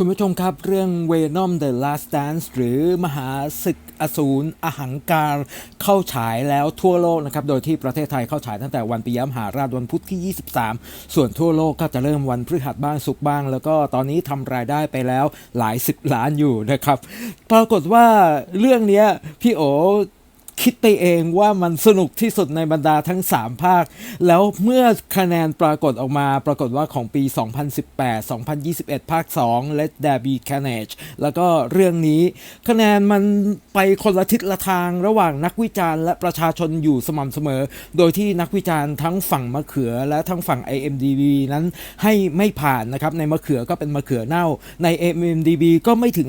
คุณผู้ชมครับเรื่อง Venom The Last Dance หรือมหาศึกอสูรอหังการเข้าฉายแล้วทั่วโลกนะครับ โดยที่ประเทศไทยเข้าฉายตั้งแต่วันปิยมหาราชวันพุธที่ 23 ส่วนทั่วโลกก็จะเริ่มวันพฤหัสบ้างศุกบ้าง แล้วก็ตอนนี้ทำรายได้ไปแล้วหลายสิบล้านอยู่นะครับ ปรากฏว่าเรื่องนี้พี่โอ คิดไปเองว่ามันสนุกที่สุดในบรรดาทั้ง 3 ภาค แล้วเมื่อคะแนนปรากฏออกมาปรากฏว่าของปี 2018 2021 ภาค 2 Let There Be Carnage แล้วก็เรื่องนี้ คะแนนมันไปคนละทิศละทางระหว่างนักวิจารณ์และประชาชนอยู่สม่ำเสมอ โดยที่นักวิจารณ์ทั้งฝั่งมะเขือและทั้งฝั่ง IMDB นั้นให้ไม่ผ่านนะครับ ในมะเขือก็เป็นมะเขือเน่า ใน IMDB ก็ไม่ถึง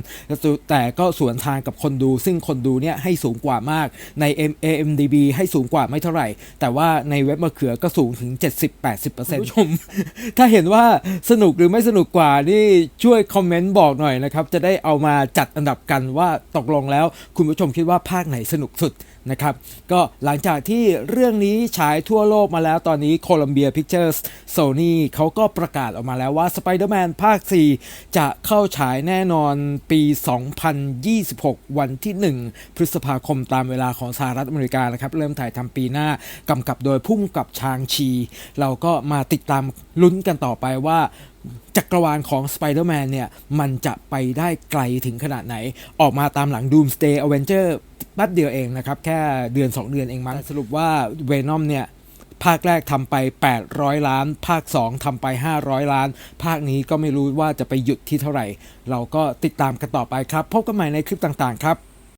50%แต่ก็สวนทางกับคนดู ซึ่งคนดูเนี่ยให้สูงกว่ามาก ใน AMDB ให้สูงกว่าไม่เท่าไหร่ แต่ว่าในเว็บมะเขือก็สูงถึง 70-80%ผู้ชม ถ้าเห็นว่าสนุกหรือไม่สนุกกว่านี่ช่วยคอมเมนต์บอกหน่อยนะครับ จะได้เอามาจัดอันดับกันว่าตกลงแล้ว คุณผู้ชมคิดว่าภาคไหนสนุกสุดนะครับก็หลังจากที่เรื่องนี้ฉายทั่วโลกมาแล้วตอนนี้ Columbia Pictures Sony เขาก็ประกาศออกมาแล้วว่า Spider-Man ภาค 4 จะเข้าฉายแน่นอนปี 2026 วันที่ 1 พฤษภาคมตามเวลาของสหรัฐอเมริกานะครับ เริ่มถ่ายทำปีหน้ากำกับโดยพุ่มกับชางชี เราก็มาติดตามลุ้นกันต่อไปว่าจักรวาลของ Spider-Man เนี่ย มันจะไปได้ไกลถึงขนาดไหน ออกมาตามหลัง Doomsday Avenger แป๊บเดียวเองนะครับ แค่เดือน 2 เดือนเองมั้งสรุปว่า Venom เนี่ย ภาคแรกทำไป 800 ล้าน ภาค 2ทำไป 500 ล้าน ภาคนี้ก็ไม่รู้ว่าจะไปหยุดที่เท่าไหร่ เราก็ติดตามกันต่อไปครับ พบกันใหม่ในคลิปต่างๆ ครับ